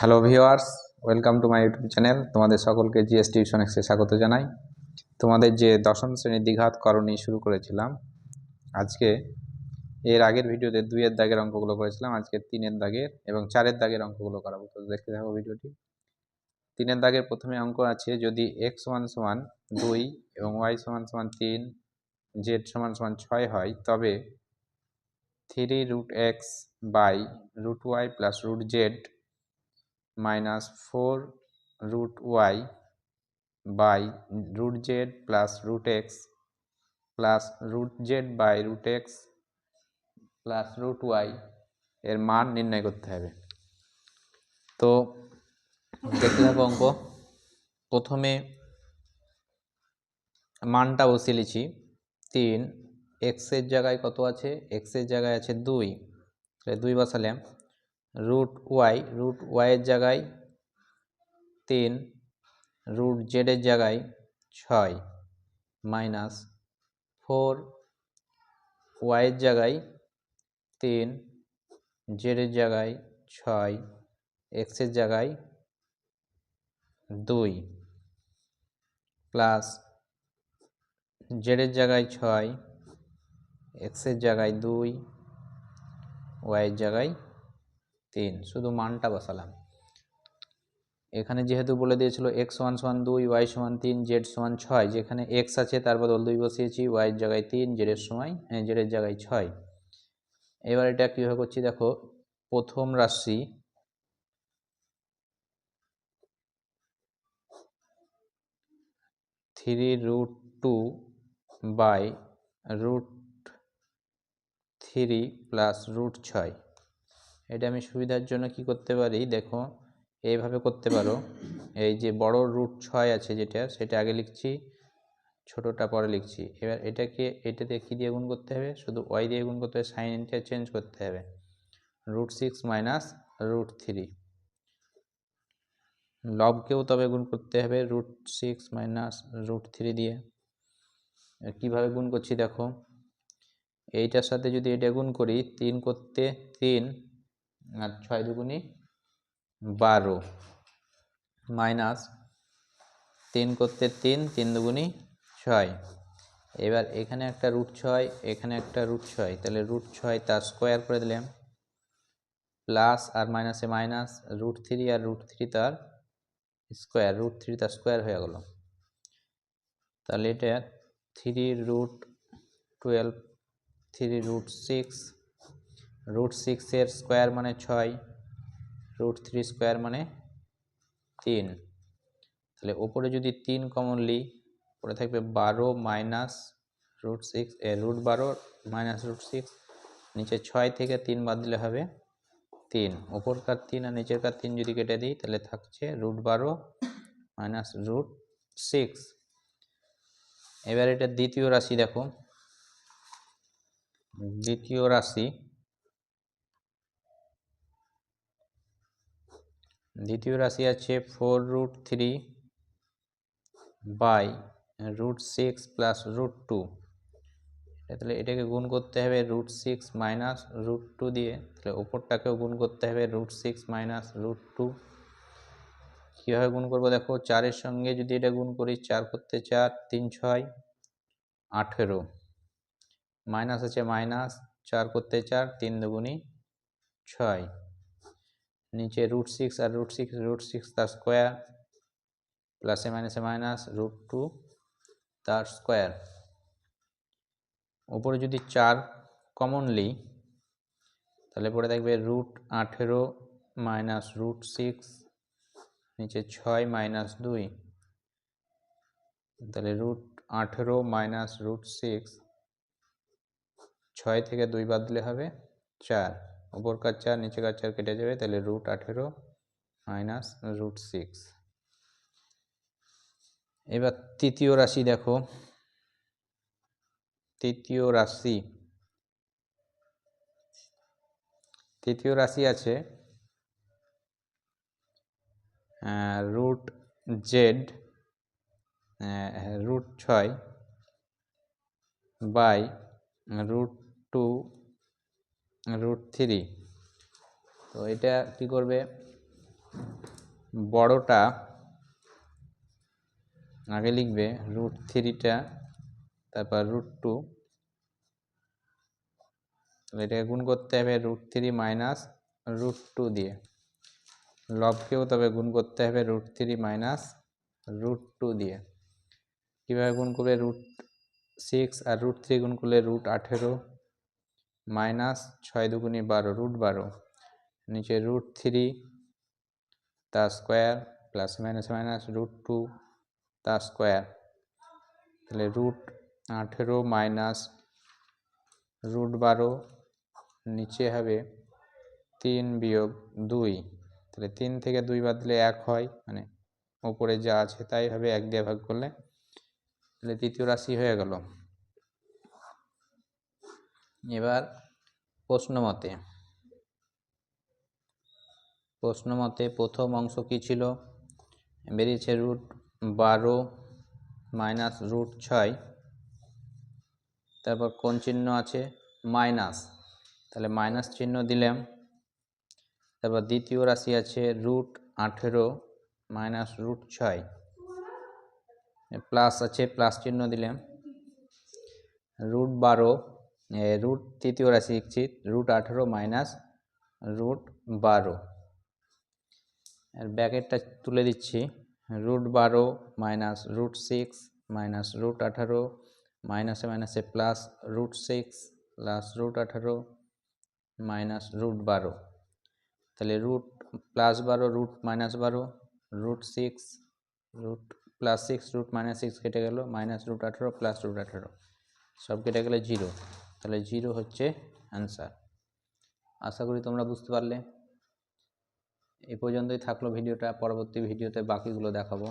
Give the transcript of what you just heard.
Hello viewers welcome to my YouTube channel তোমাদের সকলকে GS tuition এক্সে স্বাগত জানাই। তোমাদের যে দশম শ্রেণির দ্বিঘাত করণী শুরু করেছিলাম, আজকে এর আগের ভিডিওতে দুইয়ের দাগের অঙ্কগুলো করেছিলাম, আজকে তিনের দাগের এবং চারের দাগের অঙ্কগুলো করাবো। তো দেখতে থাকো ভিডিওটি। তিনের দাগের প্রথমে অঙ্ক আছে, যদি এক্স সমান সমান দুই এবং ওয়াই সমান সমান তিন জেড সমান সমান ছয় হয়, তবে three root x by root y plus root z minus four root y by root z plus root x plus root z by root x plus root y এর মান নির্ণয় করতে হবে। তো দেখতে থাকো অঙ্ক। প্রথমে মানটা বসিয়ে লিখি। তিন এক্সের জায়গায় কত আছে? এক্সের জায়গায় আছে দুই। তাহলে দুই বসালাম। রুট ওয়াই রুট ওয়াইয়ের জায়গায় তিন রুট জেডের জায়গায় ছয় মাইনাস ফোর ওয়াইয়ের জায়গায় তিন জেডের জায়গায় ছয় এক্সের জায়গায় দুই প্লাস জেডের জায়গায় ছয় এক্সের জায়গায় দুই ওয়াইয়ের জায়গায় তিন, শুধু মানটা বসালাম। এখানে যেহেতু বলে দিয়েছিল এক্স ওয়ান সমান দুই ওয়াই সমান তিন জেড সমান ছয়, যেখানে এক্স আছে তার বদল দুই বসিয়েছি ওয়াইয়ের জায়গায় তিন জেডের সময় জেডের জায়গায় ছয়। এবার এটা কীভাবে করছি দেখো, প্রথম রাশি three root two by root three plus root ছয়। এটা আমি সুবিধার জন্য কি করতে পারি? দেখো, এইভাবে করতে পারো। এই যে বড় রুট ছয় আছে যেটা, সেটা আগে লিখছি, ছোটোটা পরে লিখছি। এবার এটাকে, এটাতে কী দিয়ে গুণ করতে হবে? শুধু ওয়াই দিয়ে গুণ করতে হবে সাইন সাইনটা চেঞ্জ করতে হবে। Root six minus root three লবকেও তবে গুণ করতে হবে root six minus root three দিয়ে। কীভাবে গুণ করছি দেখো? এইটার সাথে যদি এটা গুণ করি, তিন করতে তিন আর ছয় দুগুণি বারো। মাইনাস তিন করতে তিন তিন দুগুণি ছয়। এবার এখানে একটা রুট ছয়, এখানে একটা রুট ছয়। তাহলে রুট ছয় তার স্কোয়ার করে দিলাম। প্লাস আর মাইনাসে মাইনাস রুট থ্রি আর রুট থ্রি তার স্কোয়ার রুট থ্রি তার স্কোয়ার হয়ে গেল। তাহলে এটা three root twelve three root six root সিক্সের স্কোয়ার মানে ছয় রুট থ্রি স্কোয়ার মানে তিন। তাহলে ওপরে যদি তিন কমনলি পরে থাকবে বারো মাইনাস রুট সিক্স রুট বারো মাইনাস রুট সিক্স নিচে ছয় থেকে তিন বাদ দিলে হবে তিন। ওপরকার তিন আর নিচেরকার তিন যদি কেটে দিই, তাহলে থাকছে রুট বারো মাইনাস রুট সিক্স এবার এটা দ্বিতীয় রাশি দেখো। দ্বিতীয় রাশি দ্বিতীয় রাশি আছে four root three by root six plus root two তাহলে এটাকে গুণ করতে হবে root six minus root two দিয়ে। তাহলে ওপরটাকেও গুণ করতে হবে root six minus root two কীভাবে গুণ করব দেখো, চারের সঙ্গে যদি এটা গুণ করি, চার করতে চার, তিন ছয়, আঠেরো। মাইনাস আছে মাইনাস চার করতে চার, তিন দুগুণি ছয়। নিচে রুট সিক্স আর রুট সিক্স রুট সিক্স তার স্কোয়ার প্লাসে মাইনাসে মাইনাস রুট টু তার স্কোয়ার ওপরে যদি চার কমনলি তাহলে পরে থাকবে রুট আঠেরো মাইনাস রুট সিক্স নিচে ছয় মাইনাস দুই। তাহলে রুট আঠেরো মাইনাস রুট সিক্স ছয় থেকে দুই বাদ দিলে হবে চার। ওপরকার চার নিচেকার চার কেটে যাবে, তাহলে রুট আঠেরো মাইনাস রুট সিক্স এবার তৃতীয় রাশি দেখো। তৃতীয় রাশি। তৃতীয় রাশি আছে রুট জেড রুট ছয় by root two root three তো এটা কি করবে? বড়টা আগে লিখবে রুট থ্রিটা তারপর রুট টু এটাকে গুণ করতে হবে root three minus root two দিয়ে। লবকেও তবে গুণ করতে হবে root three minus root two দিয়ে। কীভাবে গুণ করবে? রুট সিক্স আর রুট থ্রি গুণ করলে রুট আঠেরো। মাইনাস ছয় দুগুণি বারো, রুট বারো। নিচে রুট থ্রি তার square plus minus minus root two তার স্কোয়ার। তাহলে রুট আঠেরো মাইনাস রুট বারো, নিচে হবে তিন বিয়োগ দুই। তাহলে তিন থেকে দুই বাদ দিলে এক হয় মানে ওপরে যা আছে তাই হবে এক দিয়ে ভাগ করলে। তাহলে তৃতীয় রাশি হয়ে গেল। এবার প্রশ্ন মতে। প্রশ্ন মতে প্রথম অংশ কি ছিল? বেরিয়েছে রুট বারো মাইনাস রুট ছয়। তারপর কোন চিহ্ন আছে? মাইনাস। তাহলে মাইনাস চিহ্ন দিলাম। তারপর দ্বিতীয় রাশি আছে রুট আঠেরো মাইনাস রুট ছয়। প্লাস আছে, প্লাস চিহ্ন দিলাম। রুট বারো রুট তৃতীয় রাশি লিখছি রুট আঠেরো মাইনাস রুট বারো। ব্যাকেটটা তুলে দিচ্ছি রুট বারো minus root six minus root আঠারো মাইনাসে মাইনাসে plus root six plus root আঠারো মাইনাস রুট বারো। তাহলে রুট প্লাস বারো রুট মাইনাস বারো root six root plus six root minus six কেটে গেল মাইনাস রুট আঠেরো প্লাস রুট আঠেরো। সব কেটে গেলে জিরো তাহলে জিরো হচ্ছে অ্যান্সার আশা করি তোমরা বুঝতে পারলে। এ পর্যন্তই থাকল ভিডিওটা, পরবর্তী ভিডিওতে বাকিগুলো দেখাবো।